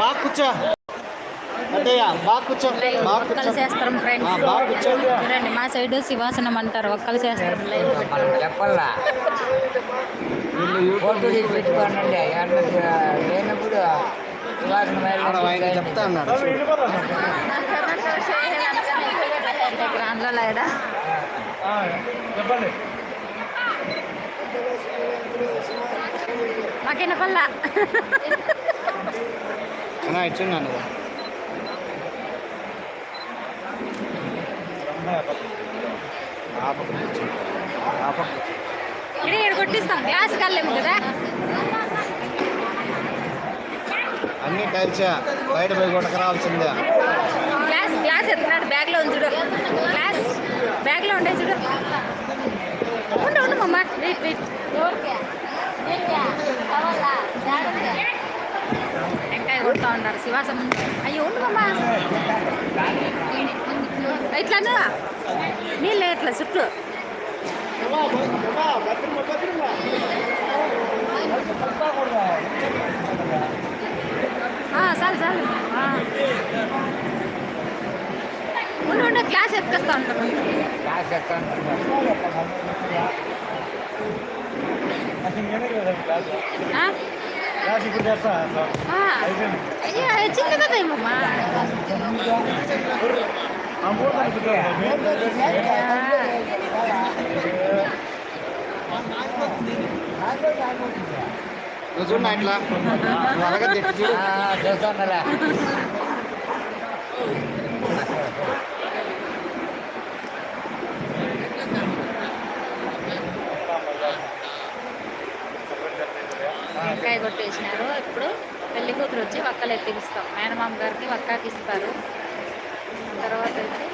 బాగా కూర్చో. బాగా కూర్చో. బాగా కూర్చో. ఫ్రెండ్స్ బాగా కూర్చో. చూడండి మా సైడ్ శివాసనం అంటారు. ఒక్కలు చేస్తారు లైవ్ మనం చెప్పాలా? ఫోటో తీసి పెట్టుకోనండి. ఎవరన్నా లేనప్పుడు సువాసన ఆడ ఆయన చెప్తా అన్నాడు చెప్పండి. మాకిన పల్ల అన్నా ఇచ్చున్నాను. ఇక్కడ ఇక్కడ కొట్టిస్తాం. గ్లాస్ కల్లేము కదా అన్ని టైల్సే బయట పోయి కొట్టక రావాల్సిందే గ్లాస్ గ్లాస్ ఎత్తున్నాడు బ్యాగ్లో ఉంది చూడు. గ్లాస్ బ్యాగ్లో ఉండే చూడు. ఉండు ఉండు మమ్మ. Wait wait. టెంకాయ కొడతా ఉన్నారు శివాసం అయ్యో ఉండు మమ్మ ఇట్లాను నీళ్ళు ఇట్లా చుట్టూ ఆ, చాలు చాలు ఆ. ఉండు ఉండు గ్లాస్ ఎత్తుకొస్తా ఉంటాను క్లాస్ ఎత్తాను ఆ? క్లాస్ ఇప్పుడు చేస్తా ఆ. అయ్యో చిన్న కదా ఏమమ్మా అమూర్తానికి నువ్వు చూడు నా ఇట్లా నువ్వు కొట్టేసినారు. ఇప్పుడు పెళ్ళి కూతురు వచ్చి వక్కలు ఎత్తిస్తాం మేనమామ గారికి వక్కకి ఇస్తారు. తర్వాత అయితే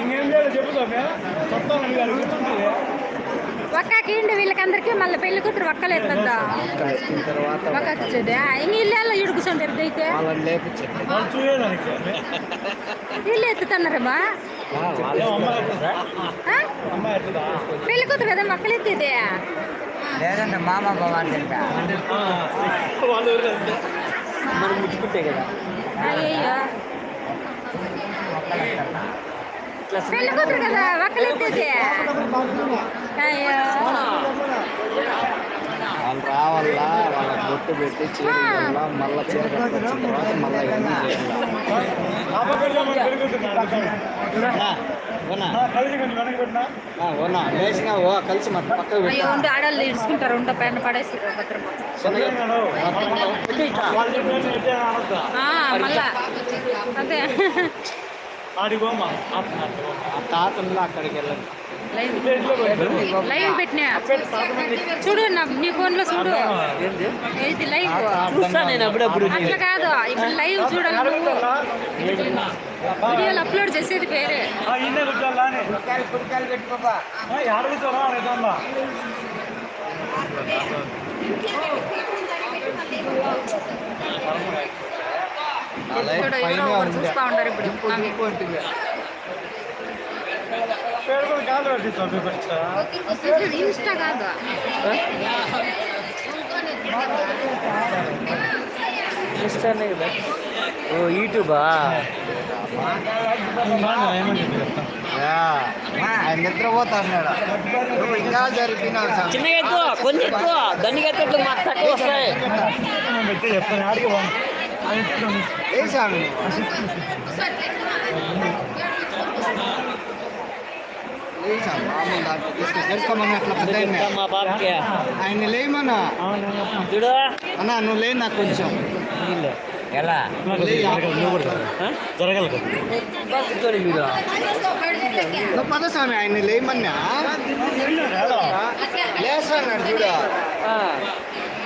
ఇంకేం చేయాలి చెప్తాను వక్కాకి ఇండి వీళ్ళకందరికీ మళ్ళీ పెళ్ళి కూతురు వక్కలు ఎత్తుందా ఇచ్చేదా ఇంక ఇల్లు ఇడు కూర్చుంటారు అయితే? వాళ్ళని లేపించండి. వాళ్ళు చూడేదానికి వీళ్ళు ఎత్తుతున్నారమ్మా అమ్మ ఎత్తుందా? ఆ? అమ్మ ఎత్తుదా? పెళ్ళి కూతురు కదా వక్కలు ఎత్తేదే లేదంటే మామ ముట్టుకుంటే కదా. అయ్యయ్యో. పెళ్ళి కూతురు కదా వక్కలు ఎత్తేదే వాళ్ళు రావాలా? వాళ్ళకి బొట్టు పెట్టి చీరల మళ్ళీ చీర కట్టుకొచ్చిన తర్వాత మళ్ళీ ఓనా, లేచినా ఓ కలిసి మన పక్కకు పెట్టా ఆడవాళ్ళు ఇడుచుకుంటారు ఉండ పైన పడేసి మళ్ళా. అదే ఆ తాతల్లో అక్కడికి వెళ్ళండి. లైవ్. లైవ్ పెట్టినా? చూడు నా ఫోన్లో చూడు ఇది లైవ్? అట్లా కాదు. ఇప్పుడు లైవ్ చూడాలి వీడియోలు అప్లోడ్ చేసేది వేరే. ఇన్నే ఎవరో ఒకరు చూస్తా ఉంటారు ఇప్పుడు ఆమె. పేరు కూడా కాదు పెట్టిస్తాం చూపించా ఇది ఇన్స్టా కాదు ఇస్తానే కదా ఓ యూట్యూబా ఏమని చెప్పి ఆయన నిద్రపోతా అన్నాడు నువ్వు ఇంకా జరిపినావు సార్ చిన్నగా ఎత్తు కొంచెం ఎత్తు దండిగా ఎత్తు మాకు తక్కువ వస్తాయి పెట్టి చెప్తాను ఆడికి పోను వేసాను ఆయన్ని. ఆయన లేమన్నా చూడు అన్నా నువ్వు లే నాకు కొంచెం ఎలా జరగదు పద స్వామి ఆయన లేమన్నా లేసాడు చూడ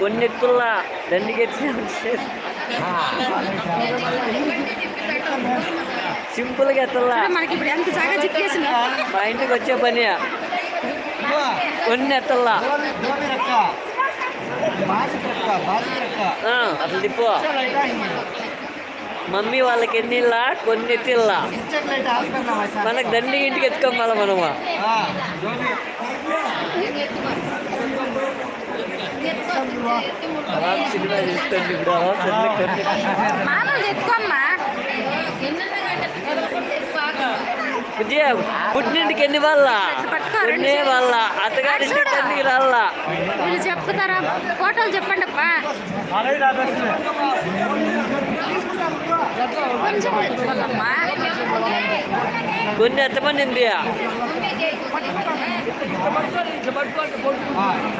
కొన్ని ఎత్తుల్లా దండికి సింపుల్గా ఎత్తల్లా మనకి ఇప్పుడు మా ఇంటికి వచ్చే పని. కొన్ని ఎత్తల్లా అసలు తిప్పు. మమ్మీ వాళ్ళకి ఎన్నిల్లా కొన్ని ఎత్తిల్లా. మనకు దండి ఇంటికి ఎత్తుకోమాల మనము. సినిమా చూసుకోండి ఇప్పుడు విజయ పుట్టింటికి ఎన్ని వాళ్ళ కొన్నే చేతులు. వాళ్ళ అత్తగారింటికి వీళ్ళు చెప్తారా? ఫోటోలు చెప్పండి అప్పా కొన్ని ఎంతమంది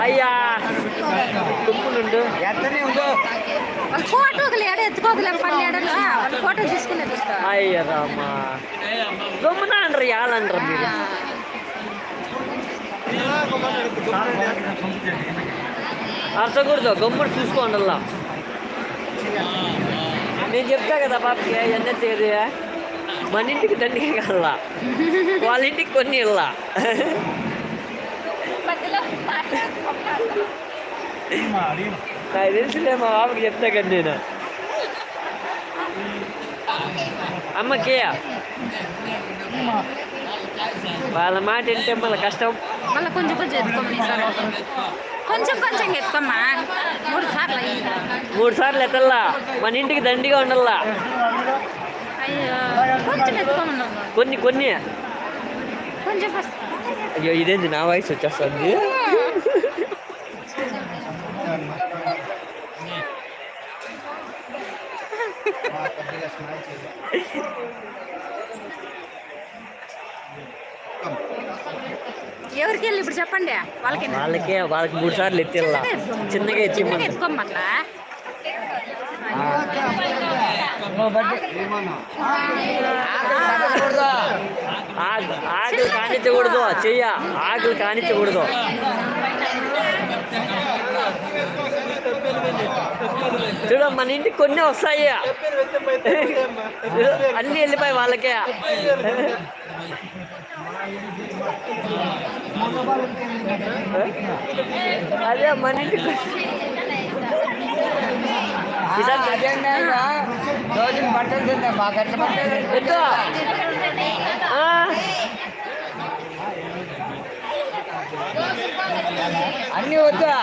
అయ్యా. తుప్పులుండు ఉందో వాళ్ళ ఫోటోలు ఏడ ఎత్తుకోకలే పని ఏడలో వాళ్ళ ఫోటో తీసుకునేది వస్తా అయ్య రామా గమ్మున అంటారు యాలంటారు మీరు అరచకూడదు గమ్ముడు చూసుకోండి అలా నేను చెప్తా కదా పాపకి ఎన్న తేదీ మన ఇంటికి దండికి కల్లా వాళ్ళ ఇంటికి కొన్ని ఇల్లా అడిగిమా అడిగిమా నాకు తెలుసులే మా బాబుకి చెప్తా కదా నేను అమ్మకి వాళ్ళ మాట వింటే మళ్ళీ కష్టం. మళ్ళీ కొంచెం కొంచెం ఎత్తుకోమని ఈసారి కొంచెం కొంచెం ఎత్తుకోమ్మా. మూడు సార్లు మూడు సార్లు ఎత్తల్లా? మన ఇంటికి దండిగా ఉండల్లా? కొన్ని కొన్ని. కొంచెం అయ్యో ఇదేంది? నా వయసు వచ్చేస్తుంది. ఎవరికి వెళ్ళి ఇప్పుడు చెప్పండి? వాళ్ళకి వాళ్ళకే వాళ్ళకి మూడు సార్లు ఎత్తిల్లా చిన్నగా ఎత్తి ఎత్తుకోమట్లా ఆకులు కానిచ్చకూడదు చెయ్య. ఆకులు కానిచ్చకూడదు. చూడ మన ఇంటికి కొన్ని వస్తాయి? అన్నీ వెళ్ళిపోయి వాళ్ళకే. అదే మన ఇంటికి అన్నీ వద్దా?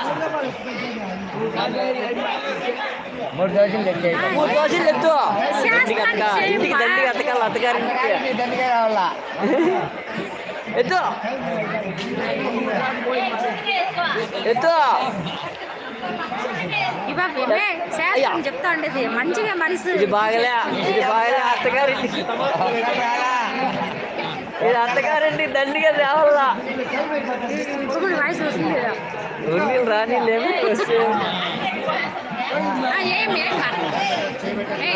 మూడు రోజులు తెచ్చేది మూడు రోజులు ఎత్తు దండికి అత్తక ఇంటికి దండికి అత్తకాలి అత్తగారింటికి దండిగా రావాలా? ఎత్తు. ఎత్తు. చెప్తా ఉండేది. మంచిగా మనసు ఇది బాగలే. ఇది బాగలే అత్తగారింటికి ఇది అత్తగారింటికి దండిగా రావాలా? ఇప్పుడు వాయిస్ వస్తుంది కదా. ఉన్నీళ్ళు రానీళ్ళేమి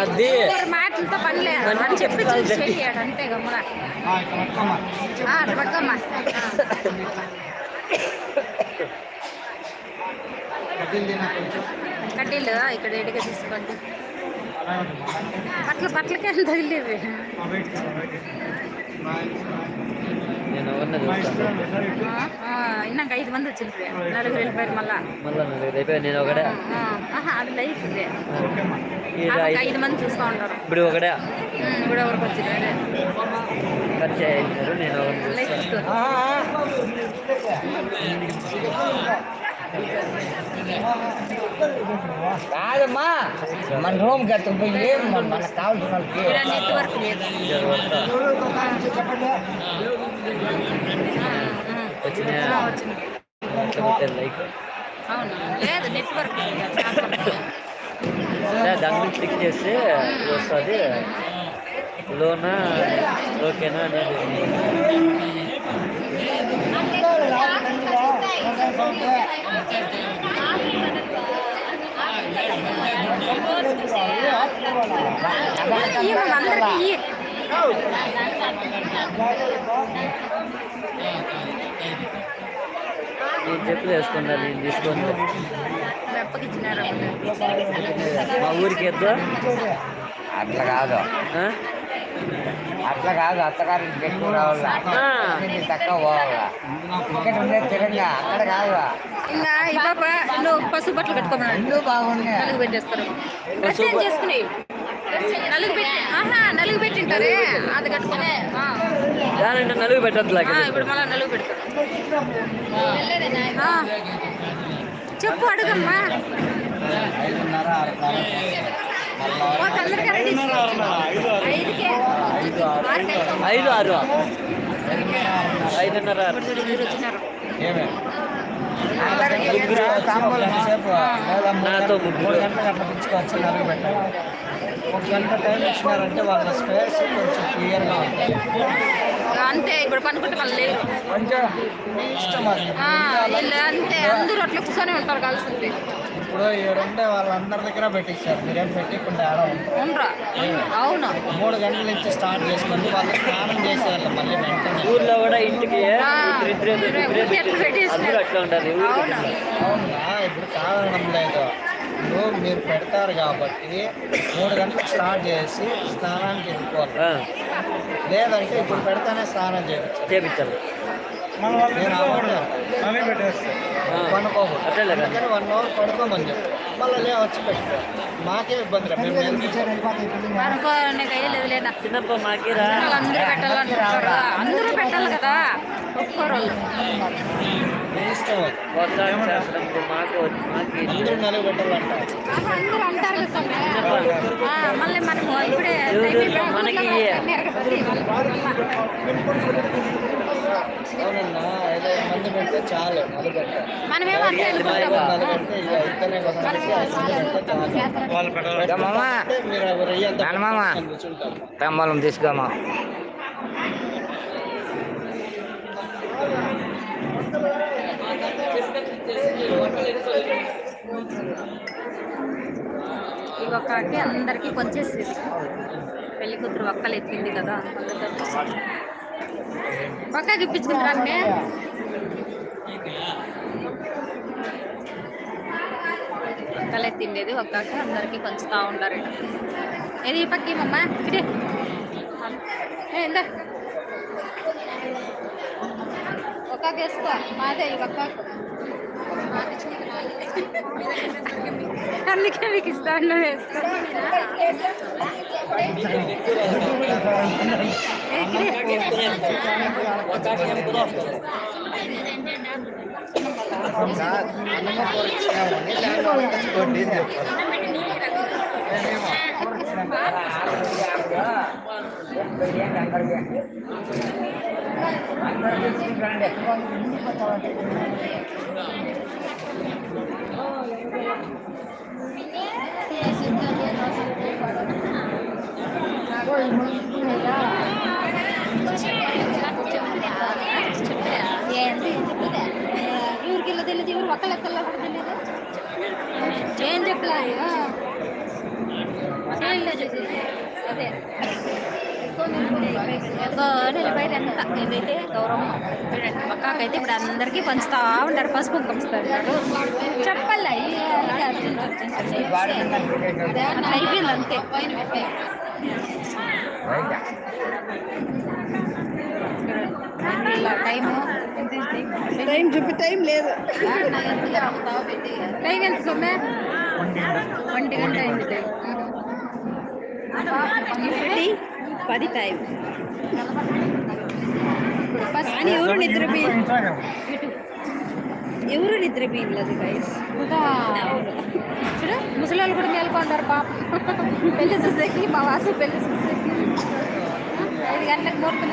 అది మాటలతో పని లేదు. అని చెప్పి అంతేగా అంతే గమ్ముడా అట్లా కడ్డీలు ఇక్కడ ఎడిగా తీసుకోండి. పట్ల పట్లకే తగిలేవి. ఇన్నాక ఐదు మంది వచ్చిండ్రు నలుగురు వెళ్ళిపోయారు మళ్ళా. నేను అది లైఫ్ ఇది. ఆమెకు ఐదు- మంది చూస్తూ ఉంటారు. ఇప్పుడు ఎవరికి వచ్చింది ఖర్చు అయ్యారు నేను కాదమ్మా మన ఎత్తకపోయి ఏం మనకు కావాల్సిన నెట్వర్క్ లేదు. వచ్చింది లైక్ లేదు నెట్వర్క్ దాని మీద క్లిక్ చేస్తే వస్తుంది. లోనా ఓకేనా అనేది అందరికీ నేను చెప్పులు వేసుకున్నా నేను తీసుకొని మా ఊరికి ఎద్దు? అట్లా కాదు? అట్లా కాదు అత్తగారింటికి ఎక్కువ రావాలా? తక్కువ పోవాలా? ఇక్కడ తిరంగా అక్కడ కాదు. ఇంకా ఈ పాప నువ్వు పసుపు బట్టలు కట్టుకోమన్నాడు బాగున్నాయి. పెట్టేస్తారు నలుగు పెట్టి ఆహా నలుగు పెట్టింటారే అది కట్టుకునే ఆ. దానంటే నలుగు పెట్టద్దు ఆ, ఇప్పుడు మళ్ళీ నలుగు పెడతారు ఆ. చెప్పు అడుగమ్మా ఐదున్నర ఆరున్నర ఒక అందరికీ రెడీ ఐదుకే ఆరుకే. ఐదు ఆరు ఐదున్నర ఆరు. ఇప్పుడు చూడు, వీరు వచ్చినారు ముగ్గురు తాంబూలం సేపు లేదా మూడు నాతో గంటలు- ముగ్గురు. ఒక గంట టైం ఇచ్చినారంటే వాళ్ళ స్పేస్ కొంచెం క్లియర్గా ఉంటుంది అంతే ఇప్పుడు పనుకుంటే వాళ్ళు లేరు. కొంచెం మీ ఇష్టం అది. ఆ, వీళ్ళు అంతే అందరూ అట్లా కూర్చొని ఉంటారు కలిసి ఇప్పుడు ఏడుంటే వాళ్ళందరి దగ్గర పెట్టిస్తారు మీరేం పెట్టకుండా ఆడ ఉంటారు ఉండరా అవును. మూడు గంటల నుంచి స్టార్ట్ చేసుకొని వాళ్ళు స్నానం చేసేవాళ్ళు మళ్ళీ వెంటనే. ఊర్లో కూడా ఇంటికి ఆ, ఇద్దరు ఇద్దరు ఇద్దరే అట్లా ఉంటారు అవును? అవునా? ఇప్పుడు కారణం లేదు. ఇప్పుడు మీరు పెడతారు కాబట్టి మూడు గంటలకు స్టార్ట్ చేసి స్నానానికి వెళ్ళిపోవాలి. ఆ, లేదంటే ఇప్పుడు పెడతానే స్నానం చేయించాలి. పెట్టేస్తా. పనుకోకూడదు అట్లే కదా. అందుకని వన్ అవర్ పడుకోమని చెప్పి. మళ్ళీ లే వచ్చి పెట్టుకో. మాకే ఇబ్బంది చిన్నప్ప మాకిరా అందరూ పెట్టాలి కదా. ఒప్పుకోరు అందరూ అంటారు కదా మళ్ళీ మనము ఇప్పుడే మనకి అవునన్నా ఐదు మంది పెడితే చాలు నలుగు పెట్టాలి మనమేమో అంతే అనుకుంటాము నలుగు పెడితే ఇక ఇద్దరే కదా పెడితే ఐదు మంది పెడితే చాలు వాళ్ళు పెట్టాలి మామ అంటే మీరు అవి రెయ్యి అంతా నానమ్మ. పెట్టుకొని కూర్చుంటారు తాంబూలం తీసుకోమా ఈ ఒక్కటి అందరికీ కొంచేసేది. పెళ్ళి కూతురు ఒక్కలు ఎత్తింది కదా ఒక్కకి ఇప్పించుకుంటారా అంటే ఒక్కలే తిండేది ఒక్కకి అందరికీ పంచుతూ ఉంటారు ఏది ఈ పక్కి మమ్మ? ఇదే ఏ, ఒక్కకి వేసుకో. మాదే ఈ ఒక్కకు అందుకే మీకు ఇస్తాను అందరికీ ಇವ್ರಿಗೆಲ್ಲ ಇವ್ರಿಗಿಲ್ಲದಿಲ್ಲ ಇವ್ರು ಒಕ್ಕಲಕ್ಕೆಲ್ಲ ಹೊಡೆದಿಲ್ಲ ಚೇಂಜ್ ಅಪ್ಲ ಇಲ್ಲ ಜೊತೆ ಅದೇ ఒక ఇప్పుడు అందరికీ పంచుతా ఉంటారు పసుపు పంచుతారు చెప్పాలి. అయిపోయింది అంతే. టైము. టైం టైం లేదు. టైం ఇప్పటి పది టైం కానీ ఎవరు నిద్రపోయి ఇటు ఎవరు నిద్రపోయింది గైస్ పిల్లలు కూడా మేల్కొంటారు పాప పెళ్లి చూసేకి మా వాసు పెళ్లి చూసేకి ఐదు గంటలకు ముహూర్తం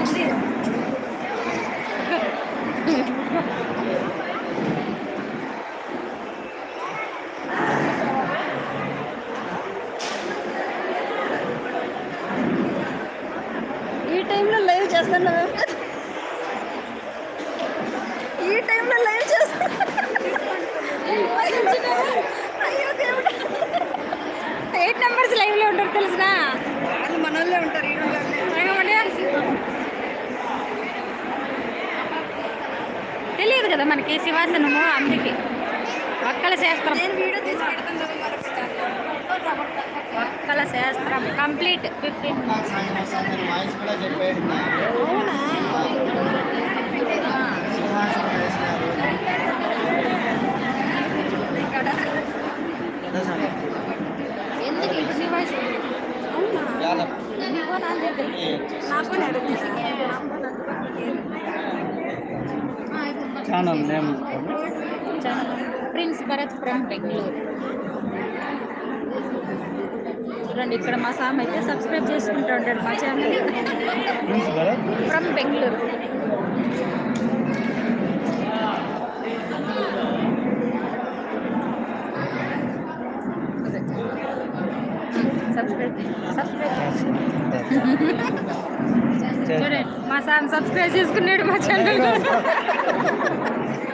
మనకి శివాసనము అందుకే ఒక్కల శాస్త్రం. ఒక్కల శాస్త్రం. కంప్లీట్. ఫిఫ్టీన్. సార్ ఎందుకు ఇప్పుడు నీ వాయిస్ యాలప్ నీకో channel name Prince Bharat from Bengaluru. చూడండి ఇక్కడ మా సామ్ అయితే సబ్స్క్రైబ్ చేసుకుంటూ ఉంటాడు మా channel from Bengaluru. Subscribe subscribe చూడండి మా సార్ సబ్స్క్రైబ్ చేసుకున్నాడు మా ఛానల్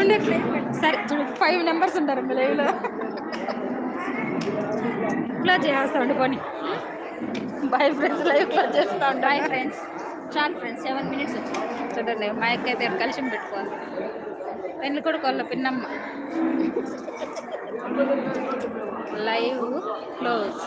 ఉండట్లే సరే చూడు ఫైవ్ నెంబర్స్ ఉంటారు మీ లైవ్లో క్లోజ్ చేస్తా ఉండుకొని బాయ్ ఫ్రెండ్స్ లైవ్ క్లోజ్ చేస్తా ఉంటాం బాయ్ ఫ్రెండ్స్ చాలు ఫ్రెండ్స్ సెవెన్ మినిట్స్ వచ్చింది చూడండి మా యొక్క అయితే కలిసి పెట్టుకోవాలి. పెళ్ళి కూడా కొల్ల పిన్నమ్మ. Live close